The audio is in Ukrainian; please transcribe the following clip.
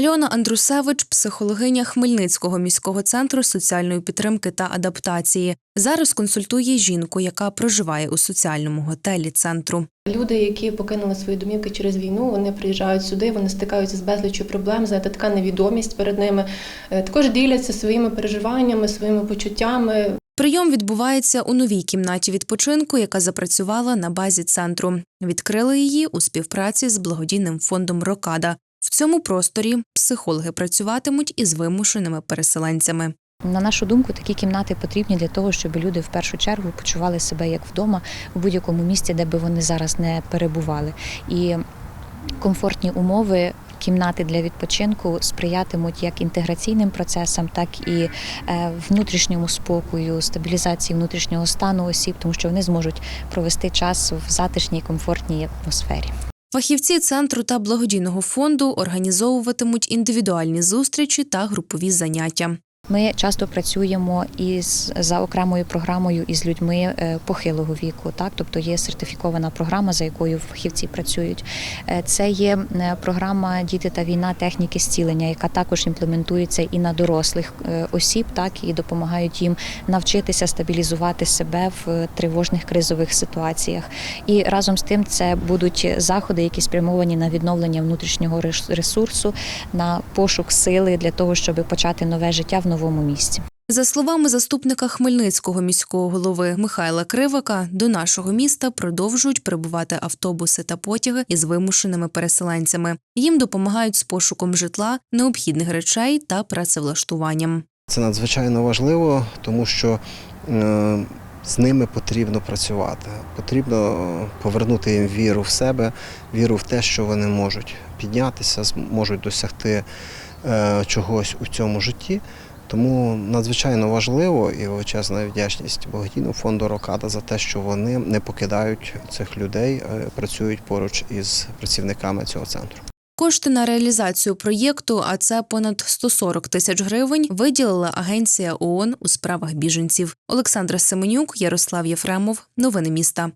Альона Андрусевич, психологиня Хмельницького міського центру соціальної підтримки та адаптації. Зараз консультує жінку, яка проживає у соціальному готелі центру. Люди, які покинули свої домівки через війну, вони приїжджають сюди, вони стикаються з безліччю проблем, знаєте, така невідомість перед ними. Е, Також діляться своїми переживаннями, своїми почуттями. Прийом відбувається у новій кімнаті відпочинку, яка запрацювала на базі центру. Відкрили її у співпраці з благодійним фондом Рокада. В цьому просторі психологи працюватимуть із вимушеними переселенцями. На нашу думку, такі кімнати потрібні для того, щоб люди в першу чергу почували себе як вдома у будь-якому місці, де би вони зараз не перебували. І комфортні умови. Кімнати для відпочинку сприятимуть як інтеграційним процесам, так і е, внутрішньому спокою, стабілізації внутрішнього стану осіб, тому що вони зможуть провести час в затишній комфортній атмосфері. Фахівці центру та благодійного фонду організовуватимуть індивідуальні зустрічі та групові заняття. Ми часто працюємо із за окремою програмою із людьми е, похилого віку. Так, тобто є сертифікована програма, за якою фахівці працюють. Е, Це є програма Діти та війна техніки зцілення, яка також імплементується і на дорослих е, осіб, так і допомагають їм навчитися стабілізувати себе в тривожних кризових ситуаціях. І разом з тим це будуть заходи, які спрямовані на відновлення внутрішнього ресурсу, на пошук сили для того, щоб почати нове життя в новому місці. За словами заступника Хмельницького міського голови Михайла Кривака, до нашого міста продовжують прибувати автобуси та потяги із вимушеними переселенцями. Їм допомагають з пошуком житла, необхідних речей та працевлаштуванням. Це надзвичайно важливо, тому що е, з ними потрібно працювати. Потрібно повернути їм віру в себе, віру в те, що вони можуть піднятися, зможуть досягти е, чогось у цьому житті. Тому надзвичайно важливо і величезна вдячність благодійному фонду Рокада за те, що вони не покидають цих людей, е, працюють поруч із працівниками цього центру. Кошти на реалізацію проєкту, а це понад 140 тисяч гривень, виділила агенція ООН у справах біженців. Олександра Семенюк, Ярослав Єфремов. Новини міста.